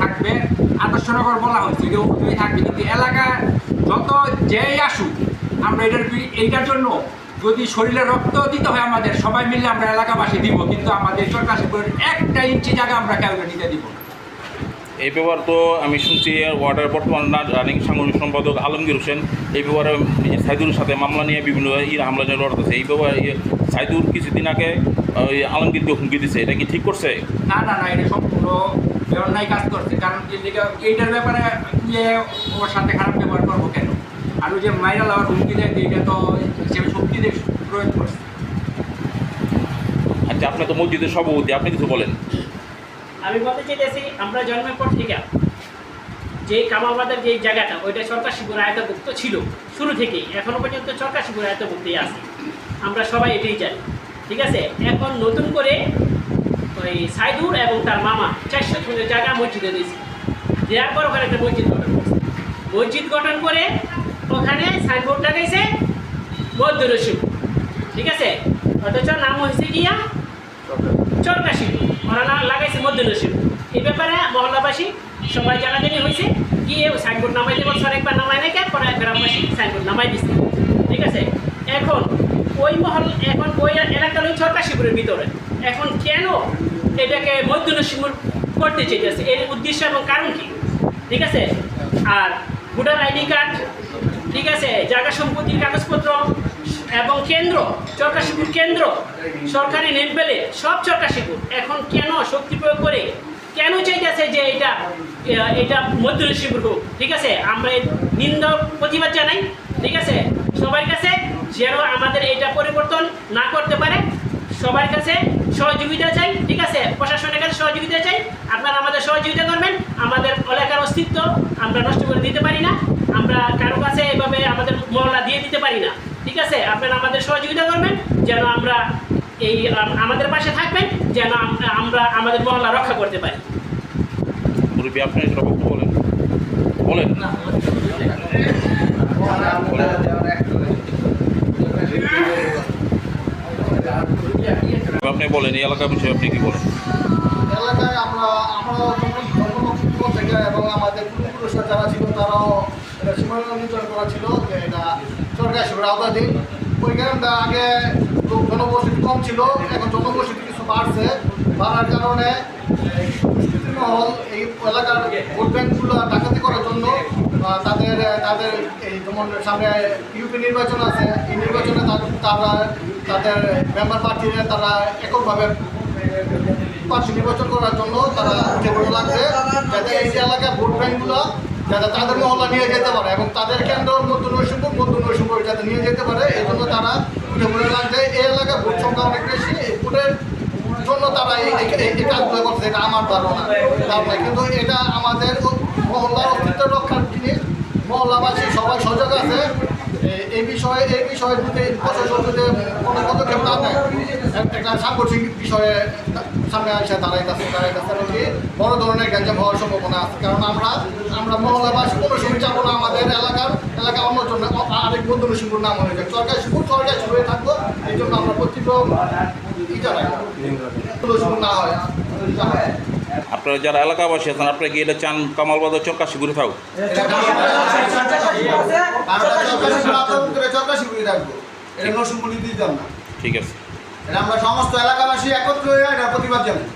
থাকবে। আদর্শনগর বলা হয়েছে যে ওখানে থাকবে। কিন্তু এলাকা যত যেই আসুক, আমরা এটার এইটার জন্য যদি শরীরে রক্ত দিতে হয় আমাদের, সবাই মিলে আমরা এলাকাবাসী দিব। কিন্তু আমাদের সরকার একটা ইঞ্চি জায়গা আমরা ক্যালকাটিতে দিব না। এই ব্যাপার তো আমি শুনছি ওয়ার্ডের বর্তমান রানিং সাংগঠনিক সম্পাদক আলমগীর হোসেন এই ব্যাপারে এই সাইদুরের সাথে মামলা নিয়ে বিভিন্ন ইর হামলা নিয়ে লড়তেছে এই ব্যাপারে ইয়ে সাইদুর কিছুদিন আগে ওই আলমগীরকে হুমকি দিছে। এটা কি ঠিক করছে? না না না এটা সম্পূর্ণ অন্যায় কাজ করছে। কারণ এইটার ব্যাপারে ইয়ে ওর সাথে খারাপ ব্যবহার করব কেন? আর ওই যে মাইরা লাওয়ার হুমকি দেয় এটা তো সে শক্তি দিয়ে প্রয়োগ করছে। আচ্ছা আপনি তো মসজিদের সভাপতি আপনি কিছু বলেন। আমি বলতে চাইতেছি, আমরা জন্মের পর থেকে যে কামাবাদের যে জায়গাটা, ওইটা সরকার শিবুর আয়তভুক্ত ছিল, শুরু থেকেই, এখনও পর্যন্ত সরকার শিবুর আয়তভুক্তই আছে। আমরা সবাই এটাই জানি, ঠিক আছে? এখন নতুন করে ওই সাইদুর এবং তার মামা চারশো ফুলের জায়গা মসজিদে দিয়েছে দেওয়ার পর ওখানে একটা মসজিদ গঠন করছে। মসজিদ গঠন করে ওখানে সাইনবোর্ড লাগাইছে মধ্য রসিম ঠিক আছে? অথচ নাম হয়েছে গিয়া চরকাশি ওরা না লাগাইছে মধ্য নসিব এই ব্যাপারে মহল্লাবাসী সবাই জানাজানি হয়েছে। গিয়ে সাইনবোর্ড নামাই দেবো স্যার একবার নামাই নাই কেন পরে গ্রামবাসী সাইনবোর্ড নামাই দিচ্ছে ঠিক আছে? এখন ওই মহল, এখন ওই এলাকার ওই চরকাশিপুরের ভিতরে এখন কেন এটাকে মধ্য নসিমুর করতে চাইতেছে? এর উদ্দেশ্য এবং কারণ কি? ঠিক আছে? আর ভোটার আইডি কার্ড, ঠিক আছে? জায়গা সম্পত্তির কাগজপত্র কেন্দ্র, চরকাশিপুর কেন্দ্র, সরকারি নেট পেলে সব চরকাশিপুর। এখন কেন শক্তি প্রয়োগ করে? কেন চাইতেছে যে এটা এটা মধ্যশিপুর হোক? ঠিক আছে, আমরা নিন্দা, প্রতিবাদ জানাই। ঠিক আছে, সবার কাছে যেন আমাদের এটা পরিবর্তন না করতে পারে, সবার কাছে সহযোগিতা চাই। ঠিক আছে, প্রশাসনের কাছে সহযোগিতা চাই। আপনারা আমাদের সহযোগিতা করবেন। আমাদের এলাকার অস্তিত্ব আমরা নষ্ট করে দিতে পারি না। আমরা কারও কাছে এভাবে আমাদের মহলা দিয়ে দিতে পারি না। ঠিক আছে? আপনারা আমাদের সহযোগিতা করবেন যেন আমরা এই আমাদের পাশে থাকবেন যেন আমরা আমাদের মহল্লা রক্ষা করতে পারি। মুরব্বী আপনি বক্তব্য বলেন। বলেন। আপনি বলেন এই এলাকার বিষয়ে আপনি কি বলেন? এলাকায় আমরা আমরা এবং আমাদের পূর্বপুরুষরা যারা ছিল, তারাও এটা সীমানা নির্ধারণ করা ছিল যে এটা সরকারি হিসেবে আওতাধীন ওইখানে আমরা আগে জনবসতি কম ছিল, এখন জনবসতি কিছু বাড়ছে। বাড়ার কারণে মহল এই এলাকার ভোট ব্যাংকগুলো ডাকাতি করার জন্য তাদের তাদের এই যেমন সামনে ইউপি নির্বাচন আছে, এই নির্বাচনে তারা তাদের মেম্বার প্রার্থীরা তারা এককভাবে প্রার্থী নির্বাচন করার জন্য তারা উঠে লাগছে। যাতে এই যে এলাকায় ভোট ব্যাংকগুলো যাতে তাদের মহল্লা নিয়ে যেতে পারে এবং তাদের কেন্দ্র মধ্য নৈশম্পুর মধ্য নৈশম্পুর যাতে নিয়ে যেতে পারে, এই জন্য তারা উঠে পড়ে লাগছে। এই এলাকায় ভোট সংখ্যা অনেক বেশি ভোটের জন্য তারা এই কাজগুলো করছে, এটা আমার ধারণা। ধারণা কিন্তু এটা আমাদের মহল্লার অস্তিত্ব রক্ষার জিনিস। মহল্লাবাসী সবাই সজাগ আছে। এই বিষয়ে এই বিষয়ে যদি প্রশাসন যদি কোনো পদক্ষেপ না নেয়। একটা সাংগঠনিক বিষয়ে সামনে আসে দাঁড়াইতেছে দাঁড়াইতেছে এবং কি বড় ধরনের গ্যাঞ্জাম হওয়ার সম্ভাবনা আছে। কারণ আমরা আমরা মহল্লাবাসী কোনো সময় চাবো না আমাদের এলাকার এলাকা অন্য জন্য আরেক বন্ধু নসিমপুর নাম হয়ে যায় সরকার শিপুর সরকার শুরু হয়ে থাকব এই জন্য আমরা প্রত্যেক না হয়। আপনারা যারা এলাকাবাসী আছেন আপনারা কি এটা চান কামাল বাজার চরকাশি ঘুরে থাকুক। ঠিক আছে। আমরা সমস্ত এলাকাবাসী একত্র হয়ে এটা প্রতিবাদ জানাই।